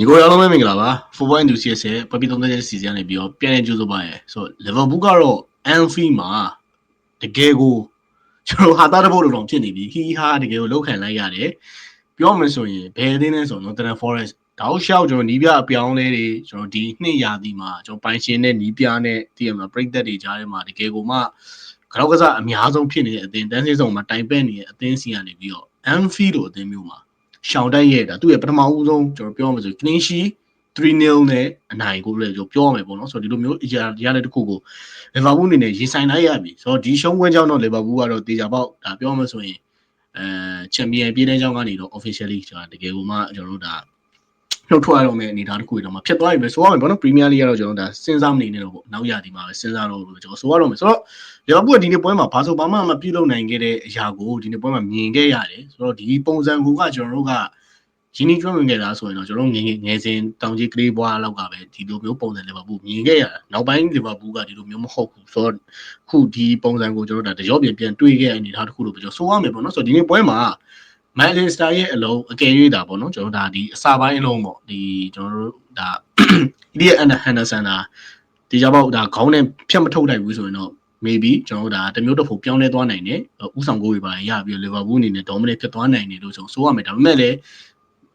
ညီကိုရောလုံးပဲမင်္ဂလာပါ Football Enthusiast ရဲ့ပပီသုံးသက်တဲ့စီစဉ်ကနေပြီးတော့ပြန်လည်ကြိုးစားပါရယ်ဆိုတော့ Liverpool ကတော့ Anfield မှာတကယ်ကိုကျွန်တော်ဟာတာတဲ့ဘုတ်လိုတော့ဖြစ်နေပြီဟီဟာတကယ်ကိုလောက်ခံလိုက်ရတယ်ပြောမှဆိုရင်ဘယ်အသင်းလဲဆိုတော့ Nottingham Forest တောက်လျှောက်ကျွန်တော်နီးပြအပြောင်းလဲတွေကျွန်တော်ဒီနှစ်ရာသီမှာကျွန်တော်ပိုင်ရှင်နဲ့နီးပြနဲ့တည်ရမှာပြိသက်တွေကြားထဲမှာတကယ်ကိုမှကြောက်ကစားအများဆုံးဖြစ်နေတဲ့အသင်းတန်းစီဆောင်မှာတိုင်ပက်နေတဲ့အသင်းစီကနေပြီးတော့ Anfield လိုအသင်းမျိုးမှာ ရှောင်းတိုက်ရဲ့ဒါသူ့ရဲ့ပထမဦးဆုံးကျွန်တော်ပြောမှဆို clean sheet 3-0နဲ့အနိုင်ကိုလည်းကျွန်တော်ပြောရမယ်ပေါ့နော်ဆိုတော့ဒီလိုမျိုးအရာရတဲ့တစ်ခုကိုလီဗာပူးအနေနဲ့ရင်ဆိုင်လိုက်ရပြီဆိုတော့ဒီရှုံးပွဲကြောင့်တော့လီဗာပူးကတော့တေချာပေါက်ဒါပြောမှဆိုရင်အဲချန်ပီယံပြည်တဲ့ကြောင်းကနေတော့ officially ကျွန်တော်တကယ်ကိုမှကျွန်တော်တို့ဒါ နှုတ်ထွက်ရတော့မယ့်အနေအထားတစ်ခုတွေတော့မှဖြစ်သွားပြီပဲဆိုရမယ်ပေါ့နော် Premier League ကတော့ကျွန်တော်ဒါစဉ်းစားမနေနဲ့တော့ပေါ့နောက်ရသည်မှာပဲစဉ်းစားတော့လို့ကျွန်တော်ဆိုရတော့မယ်ဆိုတော့လီဗာပူးကဒီနေ့ပွဲမှာဘာဆိုဘာမှမပြုတ်လုံနိုင်ခဲ့တဲ့အရာကိုဒီနေ့ပွဲမှာမြင်ခဲ့ရတယ်ဆိုတော့ဒီပုံစံကိုကကျွန်တော်တို့ကရင်းနှီးကျွမ်းဝင်ခဲ့တာဆိုရင်တော့ကျွန်တော်ငယ်ငယ်စဉ်တောင်ကြီးကလေးဘွားလောက်ကပဲဒီလိုမျိုးပုံစံလီဗာပူးမြင်ခဲ့ရတာနောက်ပိုင်းလီဗာပူးကဒီလိုမျိုးမဟုတ်ဘူးဆိုတော့ခုဒီပုံစံကိုကျွန်တော်တို့ဒါတရော့ပြန်ပြန်တွေးခဲ့အနေထားတစ်ခုလို့ပဲကျွန်တော်ဆိုရမယ်ပေါ့နော်ဆိုတော့ဒီနေ့ပွဲမှာ မန်ချက်စတာရဲ့အလုံးအကယ်၍တာပေါ့နော်ကျွန်တော်ဒါဒီအစာပိုင်းအလုံးပေါ့ဒီကျွန်တော်တို့ဒါ Elliot Henderson ဒါဒီကြပေါ့ဒါခေါင်းနဲ့ဖြတ်မထုတ်နိုင်ဘူးဆိုရင်တော့ maybe ကျွန်တော်တို့ဒါတမျိုးတစ်ဖို့ပြောင်းလဲသွားနိုင်တယ်ဥဆောင်ကိုတွေပါရပြီးလီဗာပူးအနေနဲ့ dominate ဖြစ်သွားနိုင်တယ်လို့ကျွန်တော်ဆိုရမယ်ဒါပေမဲ့လည်း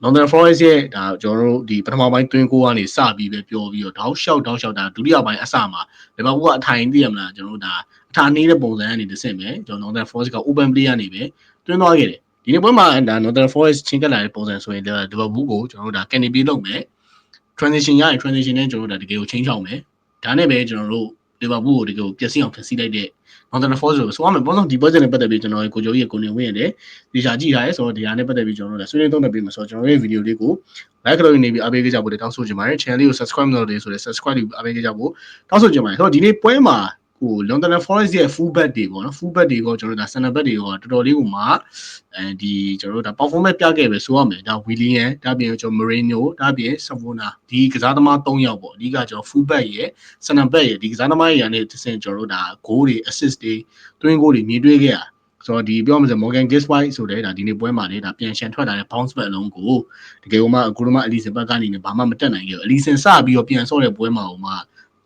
Northern Forest ရဲ့ဒါကျွန်တော်တို့ဒီပထမပိုင်းတွင်းကိုကနေစပြီးပဲပြောပြီးတော့တောက်လျှောက်တောက်လျှောက်ဒါဒုတိယပိုင်းအစမှာလီဗာပူးကအထိုင်သိရမလားကျွန်တော်တို့ဒါအထာနေတဲ့ပုံစံကနေတစ်ဆင့်ပဲကျွန်တော် Northern Forest က open play ကနေပဲတွင်းသွားခဲ့တယ် ဒီနေ့ပွဲမှာဒါ Northern Forest ချင်းကလာတဲ့ပုံစံဆိုရင်လီဗာပူးကိုကျွန်တော်တို့ဒါ canopy လုပ်မယ် transition ရရင် transition နဲ့ကျွန်တော်တို့ဒါတကယ်ကိုချင်းချောင်းမယ်ဒါနဲ့ပဲကျွန်တော်တို့လီဗာပူးကိုတကယ်ကိုပျက်စီးအောင်ဖျက်ဆီးလိုက်တဲ့ Northern Forest လို့ဆိုရမယ်ပေါ့နော်ဒီ budget နဲ့ပတ်သက်ပြီးကျွန်တော်ကိုကျော်ကြီးရဲ့ကိုနေဝင်းရတယ်ဒီချာကြည့်ထားရဲဆိုတော့ဒီဟာနဲ့ပတ်သက်ပြီးကျွန်တော်တို့ဆွေးနွေးသုံးသပ်ပြီးမှာဆိုတော့ကျွန်တော်ရဲ့ video လေးကို like လုပ်နေပြီးအားပေးကြဖို့တောင်းဆိုချင်ပါတယ် channel လေးကို subscribe လုပ်လို့ဆိုတော့ subscribe လုပ်အားပေးကြဖို့တောင်းဆိုချင်ပါတယ်ဆိုတော့ဒီနေ့ပွဲမှာ ဟို London Forest ရဲ့ full back တွေပေါ့နော် full back တွေကိုကျွန်တော်တို့ဒါ center back တွေကတော်တော်လေးကိုမှအဲဒီကျွန်တော်တို့ဒါ performance ပြခဲ့ပဲဆိုရမယ်ဒါ William ဒါပြင်ကျွန်တော် Marino ဒါပြင် Savona ဒီကစားသမား၃ယောက်ပေါ့အဓိကကျွန်တော် full back ရဲ့ center back ရဲ့ဒီကစားသမားရဲ့ကနေတစ်ဆင့်ကျွန်တော်တို့ဒါ goal တွေ assist တွေ twin goal တွေမြင်တွေ့ခဲ့ရဆိုတော့ဒီပြောမှဆို Morgan Giswhite ဆိုတဲ့ဒါဒီနေ့ပွဲမှာလေဒါပြန်ရှန်ထွက်လာတဲ့ bounce back အလုံးကိုတကယ်လို့မှအခုတော့မှ Alison ဘက်ကနေဘာမှမတက်နိုင်ခဲ့ဘူး Alison စပြီးတော့ပြန်ဆော့တဲ့ပွဲမှာဟိုမှ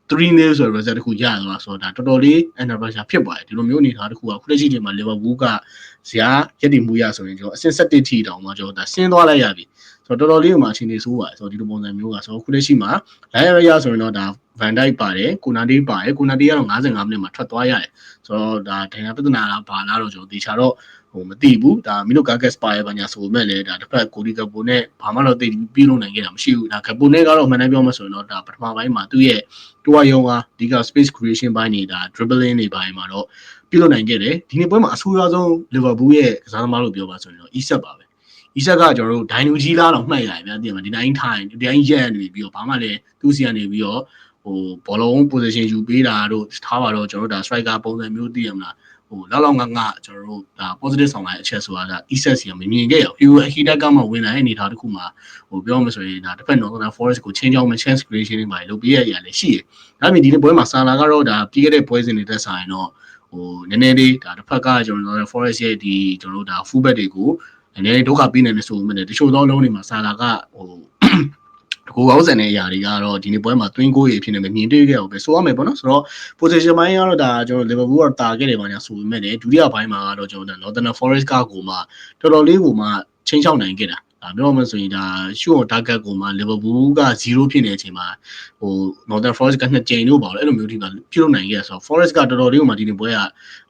3 nil ဆိုတဲ့ result တခုရသွားဆိုတော့ဒါတော်တော်လေး under pressure ဖြစ်ပါတယ်ဒီလိုမျိုးအနေထားတခုကခုလက်ရှိချိန်မှာ Liverpool ကဇာရက်တည်မှုရဆိုရင်ကျွန်တော်အဆင့်7ထိတောင်မှကျွန်တော်ဒါဆင်းသွားလိုက်ရပြီဆိုတော့တော်တော်လေးမှအခြေအနေဆိုးပါတယ်ဆိုတော့ဒီလိုပုံစံမျိုးကဆိုတော့ခုလက်ရှိမှာ live ရဆိုရင်တော့ဒါ Van Dijk ပါတယ်ကိုနာတီပါတယ်ကိုနာတီကတော့55မိနစ်မှာထွက်သွားရတယ်ဆိုတော့ဒါဒိုင်ယာပြဿနာလားဘာလားတော့ကျွန်တော်သေချာတော့ ဟိုမသိဘူးဒါမီလိုကာကက်စပါရဲ့ဘာညာဆိုပေမဲ့လည်းဒါတစ်ဖက်ကိုဒီကပိုနဲ့ဘာမှတော့သိပြီးလို့နိုင်ခဲ့တာမရှိဘူးဒါကပိုနဲ့ကတော့မှန်တယ်ပြောမှဆိုရင်တော့ဒါပထမပိုင်းမှာသူ့ရဲ့တွားယုံကဒီက space creation ဘိုင်းနေတာ dribbling တွေဘိုင်းမှာတော့ပြုလုပ်နိုင်ခဲ့တယ်ဒီနေ့ပွဲမှာအဆိုးရွားဆုံး Liverpool ရဲ့ကစားသမားလို့ပြောပါဆိုရင်တော့ Isak ပါပဲ Isak ကကျွန်တော်တို့ဒိုင်နူကြီးလားတော့မှတ်ရတယ်ဗျာဒီမှာဒီတိုင်းထိုင်ဒီတိုင်းရက်နေပြီးတော့ဘာမှလည်းသူ့စီကနေပြီးတော့ဟိုဘောလုံး position ယူပေးတာတို့ထားပါတော့ကျွန်တော်တို့ဒါ striker ပုံစံမျိုးသိရမလား ဟိုလောက်လောက်ငါငါကျွန်တော်တို့ဒါ positive ဆောင်လာတဲ့အချက်ဆိုတာဒါ ESET စီကမမြင်ခဲ့ရဘူး။ Hita ကမှဝင်လာတဲ့အနေထားတစ်ခုမှာဟိုပြောမှဆိုရင်ဒါတစ်ဖက် Northern Forest ကိုချင်းချောင်းမဲ့ chance creation တွေမှာလုပ်ပေးရရလည်းရှိတယ်။ဒါပေမဲ့ဒီနေ့ပွဲမှာဆာလာကတော့ဒါပြီးခဲ့တဲ့ပွဲစဉ်တွေတက်ဆိုင်တော့ဟိုနည်းနည်းလေးဒါတစ်ဖက်ကကျွန်တော်တို့ Forest ရဲ့ဒီကျွန်တော်တို့ဒါ full back တွေကိုနည်းနည်းဒုက္ခပေးနေတယ်ဆိုမှလည်းတချို့သောလုံးတွေမှာဆာလာကဟို ကိုကောင်းစံတဲ့အရာတွေကတော့ဒီနေ့ပွဲမှာ twin goal တွေဖြစ်နေမယ်မြင်တွေ့ခဲ့အောင်ပဲဆိုရမယ်ပေါ့နော်ဆိုတော့ position ပိုင်းကတော့ဒါကျွန်တော် Liverpool ကတာခဲ့တယ်ပါညာဆိုပေမဲ့လည်းဒုတိယပိုင်းမှာကတော့ကျွန်တော် Northern Forest ကကိုမှတော်တော်လေးကိုမှချင်းချောက်နိုင်ခဲ့တာဒါပြောမှဆိုရင်ဒါ shoot on target ကိုမှ Liverpool က0ဖြစ်နေတဲ့အချိန်မှာဟို Northern Forest ကနှစ်ကြိမ်လို့ပါလို့အဲ့လိုမျိုးဒီမှာပြုတ်နိုင်ခဲ့ဆိုတော့ Forest ကတော်တော်လေးကိုမှဒီနေ့ပွဲက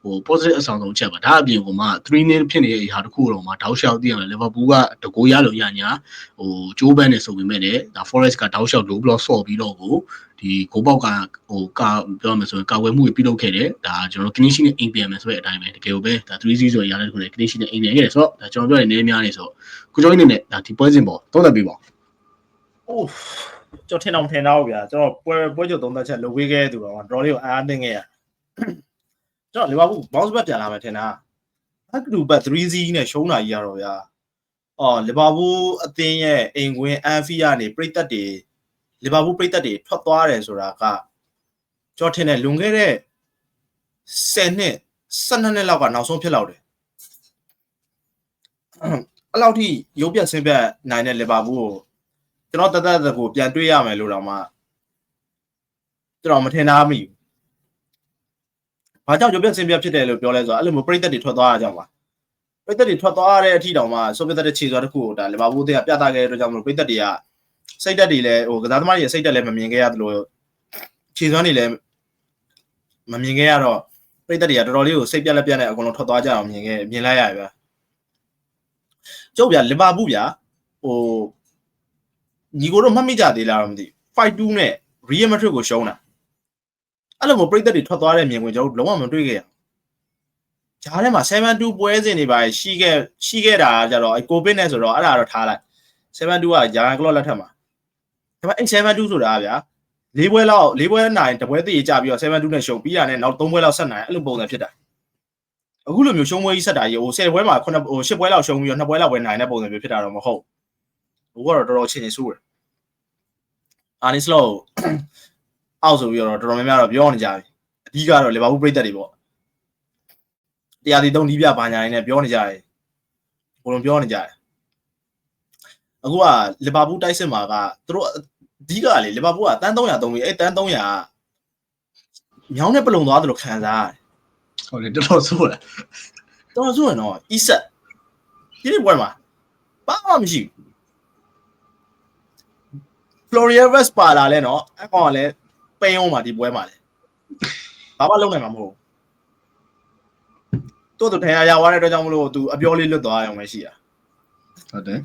ဟို positive အဆောင်ဆုံးချက်ပါဒါအပြင်ကိုမှ3 nil ဖြစ်နေတဲ့အရာတခုတော့မှတောက်လျှောက်သိရတယ် Liverpool ကတကိုးရလို့ရညာဟိုဂျိုးဘန်နဲ့ဆိုပေမဲ့လည်းဒါ Forest ကတောက်လျှောက် low block ဆော့ပြီးတော့ကိုဒီကိုပေါက်ကဟိုကာပြောမယ်ဆိုရင်ကာဝယ်မှုတွေပြုလုပ်ခဲ့တယ်ဒါကျွန်တော် clean sheet နဲ့အိမ်ပြန်မယ်ဆိုတဲ့အတိုင်းပဲတကယ်ကိုပဲဒါ3 0ဆိုရတဲ့ခုနဲ့ clean sheet နဲ့အိမ်ပြန်ခဲ့တယ်ဆိုတော့ဒါကျွန်တော်ပြောတဲ့နည်းများနေဆိုကိုကျော်ကြီးနေနဲ့ဒါဒီပွဲစဉ်ပေါ်သုံးသပ်ပေးပါအိုးကျွန်တော်ထင်တော့ထင်တော့ဗျာကျွန်တော်ပွဲပွဲကြုံသုံးသက်ချက်လုပ်ပေးခဲ့သူတော့တော်လေးကိုအားတင်းခဲ့ရ ကျွန်တော်လီဗာပူး bounce back ပြန်လာမယ်ထင်တာအကူဘတ်3-0နဲ့ရှုံးတာကြီးရတော့ဗျာအော်လီဗာပူးအသင်းရဲ့အိမ်ကွင်းအန်ဖီကနေပြိသက်တွေလီဗာပူးပြိသက်တွေထွက်သွားတယ်ဆိုတာကကျွန်တော်ထင်တယ်လွန်ခဲ့တဲ့10နှစ်12နှစ်လောက်ကနောက်ဆုံးဖြစ်လောက်တယ်အဲ့လောက်ထိရုပ်ပြဆင်းပြနိုင်တဲ့လီဗာပူးကိုကျွန်တော်တသက်သက်ကိုပြန်တွေးရမယ်လို့တော့မှကျွန်တော်မထင်သားမိဘူး။ ဘာကြောင့်ကြိုပြက်ဆင်းပြက်ဖြစ်တယ်လို့ပြောလဲဆိုတော့အဲ့လိုမျိုးပြိသက်တွေထွက်သွားတာကြောင့်ပါ။ပြိသက်တွေထွက်သွားတဲ့အထိတောင်မှဆိုဗီယက်တဲ့ခြေစွာတစ်ခုကိုဒါလီဗာပူးတွေကပြသခဲ့တဲ့အတွက်ကြောင့်မလို့ပြိသက်တွေကစိတ်သက်တွေလည်းဟိုကစားသမားတွေရဲ့စိတ်သက်လည်းမမြင်ခဲ့ရသလိုခြေစွမ်းတွေလည်းမမြင်ခဲ့ရတော့ပြိသက်တွေကတော်တော်လေးကိုစိတ်ပြက်လက်ပြက်နဲ့အကုန်လုံးထွက်သွားကြအောင်မြင်ခဲ့မြင်လိုက်ရပြီ။ကျုပ်ဗျလီဗာပူးဗျဟိုညီကိုတို့မှတ်မိကြသေးလားတော့မသိဘူး5-2နဲ့ Real Madrid ကိုရှုံးတာ အဲ့လိုမျိုးပြိသက်တွေထွက်သွားတဲ့မြင်ကွင်းကျွန်တော်တို့လုံးဝမတွေ့ခဲ့ရဘူးဂျားထဲမှာ7-2ပွဲစဉ်တွေပါရှိခဲ့ရှိခဲ့တာကြတော့အဲကိုဗစ်နဲ့ဆိုတော့အဲ့ဒါတော့ထားလိုက်7-2ကဂျာကလော့လက်ထက်မှာဒါပေမဲ့အဲ7-2ဆိုတာဗျာ၄ပွဲလောက်၄ပွဲနိုင်တပွဲတည်ကြပြီးတော့7-2နဲ့ရှုံးပြီးတာနဲ့နောက်၃ပွဲလောက်ဆက်နိုင်အဲ့လိုပုံစံဖြစ်တာအခုလိုမျိုးရှုံးပွဲကြီးဆက်တာကြီးဟို10ပွဲမှာ9ဟို10ပွဲလောက်ရှုံးပြီးတော့2ပွဲလောက်ပဲနိုင်တဲ့ပုံစံမျိုးဖြစ်တာတော့မဟုတ်ဘူးဟိုကတော့တော်တော်ချင်းချင်းဆိုးတယ်အာနီစလော အောက်ဆိုပြီးတော့တော်တော်များများတော့ပြောနေကြပြီအဓိကတော့လီဗာပူးပြိသက်တွေပေါ့တရားဒီသုံးဒီးပြဘာညာနေနဲ့ပြောနေကြတယ်ဘုံလုံးပြောနေကြတယ်အခုကလီဗာပူးတိုက်စစ်မှာကသူတို့အဓိကလေလီဗာပူးကတန်း300သုံးပြီးအဲ့တန်း300မြောင်းနဲ့ပလုံသွားတယ်လို့ခံစားရတယ်ဟုတ်တယ်တော်တော်ဆိုးတယ်တော်တော်ဆိုရင်တော့ e-set ဒီနေ့ပွဲမှာဘာမှမရှိဘူး Florian West ပါလာလဲနော်အကောင်ကလည်း ပိန်အောင်ပါဒီပွဲမှာလဲဘာမှလုပ်နိုင်မှာမဟုတ်ဘူးတိုးတိုးထိုင်ရရသွားတဲ့အတွက်ကြောင့်မလို့သူအပြောလေးလွတ်သွားအောင်ပဲရှိတာဟုတ်တယ်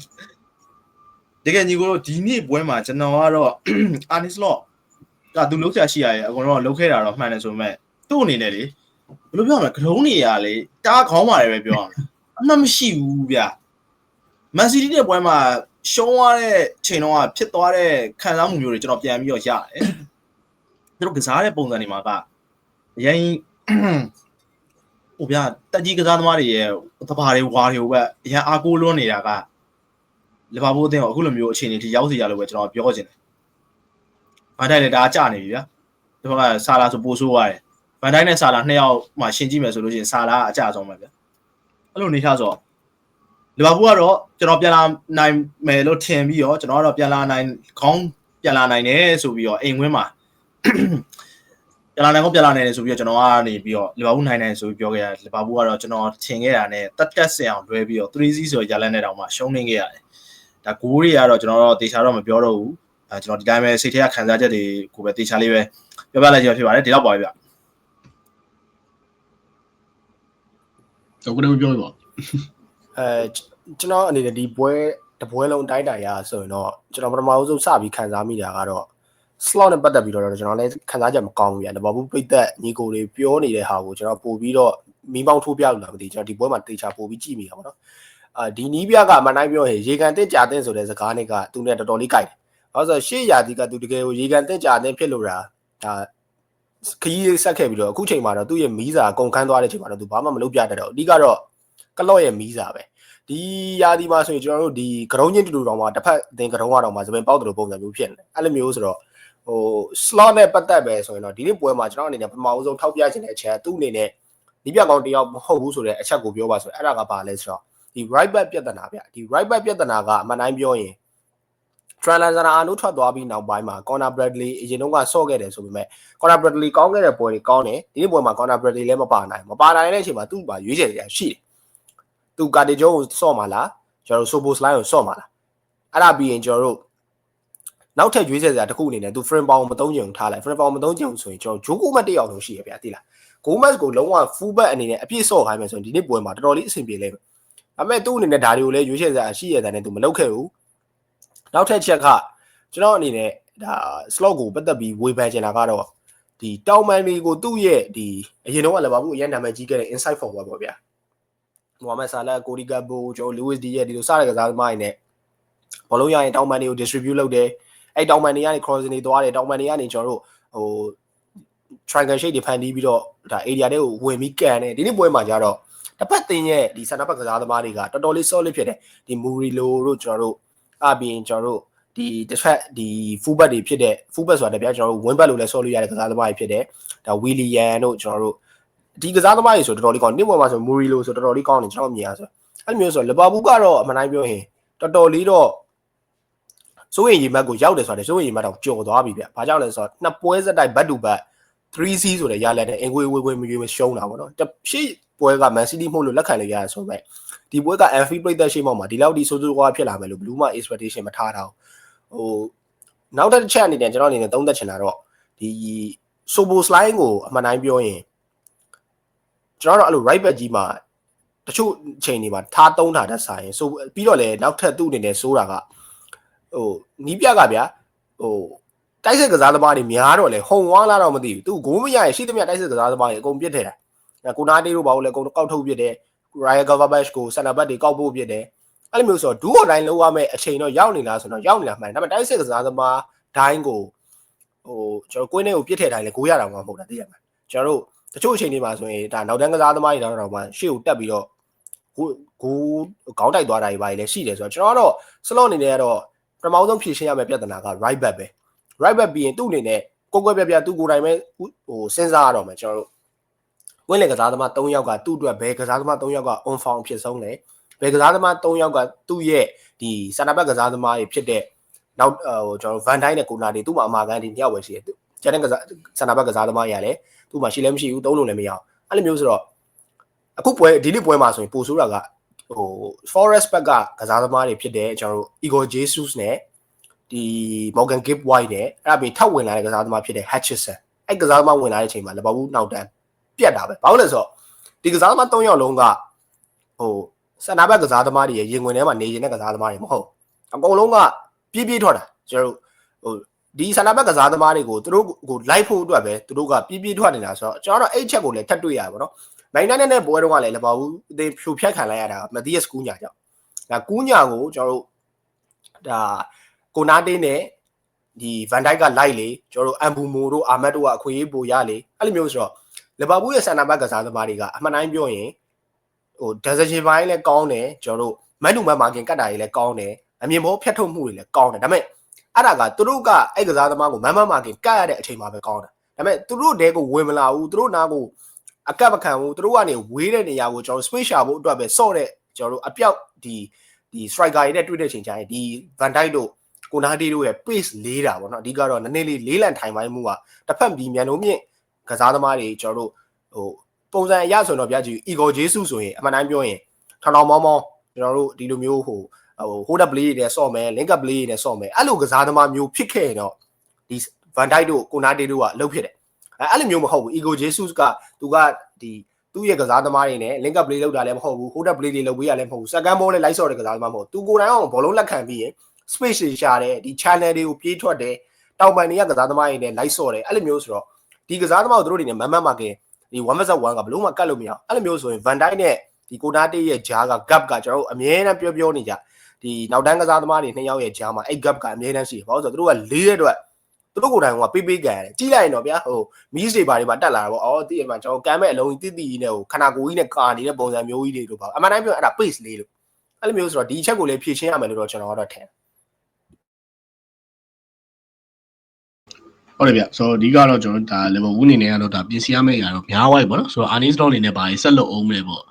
တကယ်ညီကိုတို့ဒီနေ့ပွဲမှာကျွန်တော်ကတော့ Arnis Law ကသူလုံးချရှိရရဲ့အကုန်လုံးလုံးခဲတာတော့မှန်တယ်ဆိုပေမဲ့သူ့အနေနဲ့လေဘယ်လိုပြောရမလဲဂလုံးနေရလေတားခေါင်းပါတယ်ပဲပြောရမယ်အမှတ်မရှိဘူးဗျမန်စီးတီးတဲ့ပွဲမှာရှုံးသွားတဲ့ချိန်တော့ဖြစ်သွားတဲ့ခံစားမှုမျိုးတွေကျွန်တော်ပြန်ပြီးတော့ရတယ် သူတို့ကစားတဲ့ပုံစံတွေမှာကအရင်ဟိုဗျတက်ကြီးကစားသမားတွေရဲ့တဘာတွေဝါတွေပဲအရင်အားကိုးလွန်းနေတာကလီဗာပူးအသင်းကိုအခုလိုမျိုးအခြေအနေထိရောက်စေရလို့ပဲကျွန်တော်ပြောချင်တယ်။ဗန်ဒိုက်လည်းဒါအကျနေပြီဗျာ။ဒီဘက်ကဆာလာဆိုပိုဆိုးရတယ်။ဗန်ဒိုက်နဲ့ဆာလာနှစ်ယောက်မှရှင်းကြည့်မယ်ဆိုလို့ရှိရင်ဆာလာကအကျဆုံးပဲဗျာ။အဲ့လိုနေထားဆိုတော့လီဗာပူးကတော့ကျွန်တော်ပြန်လာနိုင်မယ်လို့ထင်ပြီးတော့ကျွန်တော်ကတော့ပြန်လာနိုင်ခေါင်းပြန်လာနိုင်တယ်ဆိုပြီးတော့အိမ်ဝင်းမှာ ပြန်လာနိုင်ကောပြန်လာနိုင်တယ်ဆိုပြီးတော့ကျွန်တော်ကနေပြီးတော့လီဗာပူးနိုင်နိုင်ဆိုပြီးပြောခဲ့ရတယ်လီဗာပူးကတော့ကျွန်တော်ထင်ခဲ့တာနဲ့တက်တက်ဆင်အောင်လွဲပြီးတော့3-0ဆိုရလက်နဲ့တောင်မှရှုံးနေခဲ့ရတယ်ဒါဂိုးတွေကတော့ကျွန်တော်တော့တေချာတော့မပြောတော့ဘူးအဲကျွန်တော်ဒီတိုင်းပဲစိတ်ထဲကခံစားချက်တွေကိုပဲတေချာလေးပဲပြောပြလိုက်ကြဖြစ်ပါတယ်ဒီတော့ပါပဲဗျတော့ကတော့ပြောပြပါအဲကျွန်တော်အနေနဲ့ဒီပွဲတပွဲလုံးတိုင်းတာရဆိုရင်တော့ကျွန်တော်ပထမဆုံးစပြီးခံစားမိတာကတော့ slot နဲ့ပတ်သက်ပြီးတော့ကျွန်တော်လည်းခံစားချက်မကောင်းဘူးဗျာ။ဘာဘူးပိတ်သက်ညီကိုတွေပြောနေတဲ့ဟာကိုကျွန်တော်ပို့ပြီးတော့မီးပေါင်းထိုးပြလို့လားမသိကျွန်တော်ဒီပွဲမှာတေချာပို့ပြီးကြည့်မိတာပေါ့နော်။အာဒီနီးပြကမနိုင်ပြောရင်ရေကန်တက်ကြတဲ့ဆိုတဲ့စကားနဲ့ကသူနဲ့တော်တော်လေးကြိုက်တယ်။ဘာလို့ဆိုရှေ့ရာဒီကသူတကယ်ကိုရေကန်တက်ကြတဲ့ဖြစ်လို့တာဒါခရီးဆက်ခဲ့ပြီးတော့အခုချိန်မှာတော့သူ့ရဲ့မီးစာကုန်ခန်းသွားတဲ့ချိန်မှာတော့သူဘာမှမလုပ်ပြတတ်တော့အဓိကတော့ကလော့ရဲ့မီးစာပဲ။ဒီယာဒီမှာဆိုရင်ကျွန်တော်တို့ဒီကရုံးချင်းတူတူတောင်မှတစ်ဖက်အသင်ကရုံးကတော့မှသပင်ပေါက်တယ်လို့ပုံစံမျိုးဖြစ်နေတယ်။အဲ့လိုမျိုးဆိုတော့ ဟို slot နဲ့ပတ်သက်ပဲဆိုရင်တော့ဒီနေ့ပွဲမှာကျွန်တော်အနေနဲ့ပထမအဆုံးထောက်ပြချင်တဲ့အချက်သူ့အနေနဲ့ဒီပြကောင်တယောက်မဟုတ်ဘူးဆိုတဲ့အချက်ကိုပြောပါဆိုရင်အဲ့ဒါကဘာလဲဆိုတော့ဒီ right back ပြဿနာဗျဒီ right back ပြဿနာကအမှန်တိုင်းပြောရင် Translator အနုထွက်သွားပြီးနောက်ပိုင်းမှာ Conor Bradley အရင်တုန်းကဆော့ခဲ့တယ်ဆိုပေမဲ့ Conor Bradley ကောင်းခဲ့တဲ့ပွဲတွေကောင်းတယ်ဒီနေ့ပွဲမှာ Conor Bradley လည်းမပါနိုင်မပါနိုင်တဲ့အချိန်မှာသူ့မှာရွေးချယ်ရရှိတယ်သူကာတီဂျိုကိုဆော့မှာလားကျွန်တော်တို့ Sobos line ကိုဆော့မှာလားအဲ့ဒါပြီးရင်ကျွန်တော်တို့ နောက်ထပ်ရွေးချယ်စရာတစ်ခုအနေနဲ့သူ frame power မသုံးကြုံထားလိုက် frame power မသုံးကြုံဆိုရင်ကျွန်တော်ဂျိုကိုမတ်တယောက်လုံးရှိရဗျာတိလား Gomez ကိုလုံးဝ full back အနေနဲ့အပြည့်ဆော့ခိုင်းမယ်ဆိုရင်ဒီနေ့ပွဲမှာတော်တော်လေးအဆင်ပြေလိမ့်မယ်ဒါပေမဲ့သူ့အနေနဲ့ဒါတွေကိုလည်းရွေးချယ်စရာရှိရတဲ့နဲ့သူမလုပ်ခဲ့ဘူးနောက်ထပ်ချက်ကကျွန်တော်အနေနဲ့ဒါ slot ကိုပတ်သက်ပြီးဝေဖန်ချင်တာကတော့ဒီတောင်မန်တွေကိုသူ့ရဲ့ဒီအရင်တော့ကလည်းဘာဘူးအရင်နာမည်ကြီးခဲ့တဲ့ inside forward ပေါ့ဗျာမိုဟာမက်ဆာလာကိုရီဂါဘိုဂျိုလူးဝစ်ဒီရဲ့ဒီလိုစတဲ့ကစားသမားတွေနဲ့ဘောလုံးရရင်တောင်မန်တွေကို distribute လုပ်တယ် အဲ့တောင်မန်တွေကနေ crossing တွေသွားတယ်တောင်မန်တွေကနေကျွန်တော်တို့ဟို triangle shape တွေဖန်တီးပြီးတော့ဒါ area တွေကိုဝင်ပြီးကန်တယ်ဒီနေ့ပွဲမှာကျတော့တစ်ဖက်တင်ရဲ့ဒီ center back ကစားသမားတွေကတော်တော်လေး solid ဖြစ်တယ်ဒီ Murilo တို့ကျွန်တော်တို့အပြင်ကျွန်တော်တို့ဒီတစ်ဖက်ဒီ full back တွေဖြစ်တဲ့ full back ဆိုတာတပြားကျွန်တော်တို့ wing back လို့လည်းဆော့လို့ရတဲ့ကစားသမားတွေဖြစ်တယ်ဒါ William တို့ကျွန်တော်တို့ဒီကစားသမားတွေဆိုတော်တော်လေးကောင်းနေ့ပေါ်မှာဆို Murilo ဆိုတော်တော်လေးကောင်းတယ်ကျွန်တော်မြင်ရဆိုအဲ့လိုမျိုးဆိုလီဗာပူးကတော့အမှန်တိုင်းပြောရင်တော်တော်လေးတော့ စိုးရင်ရီမတ်ကိုရောက်တယ်ဆိုတော့စိုးရင်ရီမတ်တော့ကြော်သွားပြီဗျ။ဘာကြောင့်လဲဆိုတော့နှစ်ပွဲစက်တိုက်ဘတ်တူဘတ် 3C ဆိုတဲ့ရလက်နဲ့အင်ကွေဝေဝေမရွေးမရှုံးတာပေါ့နော်။တရှိပွဲက Man City မှုလို့လက်ခံလို့ရရဆိုပေမဲ့ဒီပွဲက Anfield ပြိသက်ရှိမှမှာဒီလောက်ဒီဆိုးဆိုးကွာဖြစ်လာမယ်လို့ဘလူးမ expectation မထားတာဟိုနောက်တစ်ချက်အနေနဲ့ကျွန်တော်အနေနဲ့သုံးသပ်ချင်တာတော့ဒီ Sobo slide ကိုအမှန်တိုင်းပြောရင်ကျွန်တော်တို့အဲ့လို right back ကြီးမှာတချို့အချိန်တွေမှာထားသုံးတာတက်ဆိုင်ဆိုပြီးတော့လည်းနောက်ထပ်သူ့အနေနဲ့စိုးတာက ဟိုနီးပြကဗျာဟိုတိုက်စစ်ကစားသမားတွေများတော့လေဟုံဝါလာတော့မသိဘူးသူဂိုးမရရင်ရှိသမျှတိုက်စစ်ကစားသမားတွေအကုန်ပြစ်တယ်ကိုနာတေးတို့ဘာလို့လဲအကုန်ကောက်ထုတ်ပြစ်တယ် Ryan Gavabash ကိုစန္ဒဘတ်တွေကောက်ဖို့ပြစ်တယ်အဲ့လိုမျိုးဆိုတော့ဒူးအွန်တိုင်းလောက်ရမယ့်အချိန်တော့ရောက်နေလားဆိုတော့ရောက်နေလားမှန်တယ်ဒါပေမဲ့တိုက်စစ်ကစားသမားဒိုင်းကိုဟိုကျွန်တော်ကိုင်းနဲ့ကိုပြစ်ထည့်တိုင်းလေဂိုးရတာမှမဟုတ်တာသိရမှာကျွန်တော်တို့တချို့အချိန်တွေမှာဆိုရင်ဒါနောက်တန်းကစားသမားတွေတော့တော့မှရှေ့ကိုတက်ပြီးတော့ကိုကိုခေါင်းတိုက်သွားတာတွေပါလေရှိတယ်ဆိုတော့ကျွန်တော်ကတော့စလော့အနေနဲ့ကတော့ ပထမဆုံးဖြည့်ရှင်းရမယ့်ပြဿနာက right back ပဲ right back ပြီးရင်သူ့အနေနဲ့ကိုကွယ်ပြပြသူကိုယ်တိုင်ပဲဟိုစဉ်းစားရတော့မယ်ကျွန်တော်တို့ဝင်းလေကစားသမား3ယောက်ကသူ့အတွက်ဘယ်ကစားသမား3ယောက်က on form ဖြစ်ဆုံးလဲဘယ်ကစားသမား3ယောက်ကသူ့ရဲ့ဒီစန္ဒဘက်ကစားသမားတွေဖြစ်တဲ့နောက်ဟိုကျွန်တော်တို့ Van Dijk နဲ့ကိုနာတွေသူ့မှာအမာကန်ဒီနှစ်ယောက်ပဲရှိတယ်ကျန်တဲ့ကစားစန္ဒဘက်ကစားသမားတွေရတယ်သူ့မှာရှိလည်းမရှိဘူးသုံးလို့လည်းမရအောင်အဲ့လိုမျိုးဆိုတော့အခုပွဲဒီနေ့ပွဲမှာဆိုရင်ပိုဆိုးတာက ဟို Forest ဘက်ကကစားသမားတွေဖြစ်တဲ့ကျွန်တော်တို့ Igor Jesus နဲ့ဒီ Morgan Gibb White နဲ့အဲ့ဒါပြီးထောက်ဝင်လာတဲ့ကစားသမားဖြစ်တဲ့ Hutchinson အဲ့ကစားသမားဝင်လာတဲ့အချိန်မှာလဘဘူးနောက်တန်းပြတ်တာပဲဘာလို့လဲဆိုတော့ဒီကစားသမား၃ယောက်လုံးကဟိုစန္ဒဘက်ကစားသမားတွေရဲ့ရင်ဝင်ထဲမှာနေရင်တဲ့ကစားသမားတွေမဟုတ်အကုန်လုံးကပြေးပြေးထွက်တာကျွန်တော်တို့ဟိုဒီဆန္ဒဘက်ကစားသမားတွေကိုသူတို့ကိုလိုက်ဖို့အတွက်ပဲသူတို့ကပြေးပြေးထွက်နေတာဆိုတော့ကျွန်တော်တို့အဲ့ချက်ကိုလည်းထပ်တွေ့ရပါတော့ နိုင်နိုင်နဲ့ပွဲတော့ကလည်းလဘဘူးအသေးဖြိုဖျက်ခံလိုက်ရတာမသိရစကူးညာကြောင့်ဒါကူးညာကိုကျွန်တော်တို့ဒါကိုနာတင်းနဲ့ဒီဗန်ဒိုက်ကလိုက်လေကျွန်တော်တို့အမ်ဘူမိုတို့အာမတ်တို့ကအခွင့်အရေးပိုရလေအဲ့လိုမျိုးဆိုတော့လီဗာပူးရဲ့ဆန်နာဘက်ကစားသမားတွေကအမှန်တိုင်းပြောရင်ဟိုဒက်ဇချင်ပိုင်းလည်းကောင်းတယ်ကျွန်တော်တို့မန်တူမန်မာကင်ကတ်တာတွေလည်းကောင်းတယ်အမြင်ဘောဖြတ်ထုတ်မှုတွေလည်းကောင်းတယ်ဒါပေမဲ့အဲ့ဒါကသူတို့ကအဲ့ကစားသမားကိုမန်မန်မာကင်ကတ်ရတဲ့အချိန်မှာပဲကောင်းတယ်ဒါပေမဲ့သူတို့တဲကိုဝင်မလာဘူးသူတို့နားကို အကပ်မခံဘူးသူတို့ကနေဝေးတဲ့နေရာကိုကျွန်တော် space ရှာဖို့အတွက်ပဲစော့တဲ့ကျွန်တော်တို့အပြောက်ဒီဒီ striker တွေနဲ့တွေ့တဲ့ချိန်ကျရင်ဒီ Van Dijk တို့ကိုနာတီတို့ရဲ့ pace လေးတာပေါ့နော်အဓိကတော့နည်းနည်းလေးလေးလံထိုင်ပိုင်းမှုကတစ်ဖက်ပြီးမြန်လုံးမြင့်ကစားသမားတွေကျွန်တော်တို့ဟိုပုံစံအရဆိုတော့ဗျာကြည့် Igor Jesus ဆိုရင်အမှန်တိုင်းပြောရင်ထောင်ထောင်မောင်းမောင်းကျွန်တော်တို့ဒီလိုမျိုးဟိုဟို hold up play တွေနဲ့ဆော့မယ် link up play တွေနဲ့ဆော့မယ်အဲ့လိုကစားသမားမျိုးဖြစ်ခဲ့ရင်တော့ဒီ Van Dijk တို့ကိုနာတီတို့ကအလုပ်ဖြစ်တယ် အဲအဲ့လိုမျိုးမဟုတ်ဘူး Igor Jesus ကသူကဒီသူ့ရဲ့ကစားသမားတွေနဲ့ link up play လုပ်တာလည်းမဟုတ်ဘူး hold up play တွေလုပ်ပေးရလည်းမဟုတ်ဘူး second ball လည်းလိုက်ဆော့တဲ့ကစားသမားမဟုတ်ဘူးသူကိုယ်တိုင်အောင်ဘောလုံးလက်ခံပြီးရင် space တွေရှာတယ်ဒီ channel တွေကိုပြေးထွက်တယ်တောင်ပန်တွေကကစားသမားတွေနဲ့လိုက်ဆော့တယ်အဲ့လိုမျိုးဆိုတော့ဒီကစားသမားတို့တွေနဲ့မမတ်မာကင်ဒီ1 vs 1ကဘလို့မှကတ်လို့မရအောင်အဲ့လိုမျိုးဆိုရင် Van Dijk နဲ့ဒီကိုနာတေးရဲ့ဂျားက gap ကကျွန်တော်တို့အမြဲတမ်းပြောပြောနေကြဒီနောက်တန်းကစားသမားတွေနှစ်ယောက်ရဲ့ဂျားမှာအဲ့ gap ကအမြဲတမ်းရှိတယ်ဘာလို့ဆိုတော့သူတို့ကလေးတဲ့အတွက် သူတို့ကိုယ်တိုင်ကပေးပေးကန်ရတယ်ကြီးလိုက်ရင်တော့ဗျာဟိုမီးတွေဘာတွေမှာတက်လာတာပေါ့အော်တည်ရမှာကျွန်တော်ကမ်းမဲ့အလုံးကြီးတိတိကြီးနဲ့ဟိုခနာကိုကြီးနဲ့ကာနေတဲ့ပုံစံမျိုးကြီးတွေတို့ပါအမှန်တိုင်းပြောအဲ့ဒါ pace လေးလို့အဲ့လိုမျိုးဆိုတော့ဒီအချက်ကိုလည်းဖြည့်ရှင်းရမယ်လို့တော့ကျွန်တော်ကတော့ထင်ဟုတ်တယ်ဗျဆိုတော့အဓိကတော့ကျွန်တော်ဒါ level 1အနေနဲ့ကတော့ဒါပြင်ဆင်ရမယ့်အရာတော့များသွားပြီပေါ့နော်ဆိုတော့ Arnis Law အနေနဲ့ဘာကြီးဆက်လုပ်အောင်မလဲပေါ့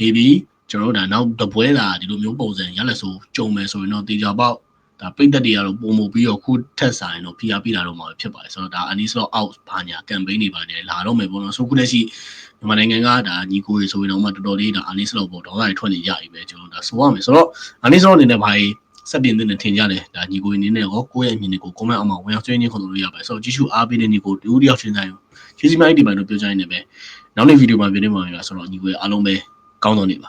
maybe ကျွန်တော်တို့ဒါနောက်တပွဲလာဒီလိုမျိုးပုံစံရလက်ဆိုကြုံမယ်ဆိုရင်တော့တေချာပေါက် ဒါပိတ်သက်တွေကတော့ပုံမပြီးတော့ခုထက်ဆိုင်တော့ PR ပြတာတော့မှာဖြစ်ပါတယ်ဆိုတော့ဒါ Arnis Law out ဘာညာ campaign တွေဘာညာလာတော့မယ်ပေါ့နော်ဆိုခုလက်ရှိမြန်မာနိုင်ငံကဒါညီကိုတွေဆိုရင်တော့မှတော်တော်လေးဒါ Arnis Law ပေါ့ဒေါ်လာတွေထွက်နေကြပြီပဲကျွန်တော်ဒါဆိုရမယ်ဆိုတော့ Arnis Law အနေနဲ့ဘာကြီးဆက်ပြင်တဲ့ထင်ကြတယ်ဒါညီကိုအနေနဲ့ရောကိုယ့်ရဲ့အမြင်တွေကို comment အောက်မှာဝင်ရောက်ဆွေးနွေးခွင့်လို့ရပါတယ်ဆိုတော့ကြည့်ရှုအားပေးတဲ့ညီကိုတူတယောက်ချင်းတိုင်းကျေးဇူးများဒီပိုင်းတော့ပြောကြရင်လည်းပဲနောက်နေ့ဗီဒီယိုမှာပြန်နေမှာပါဆိုတော့ညီကိုအားလုံးပဲကောင်းတော်နေပါ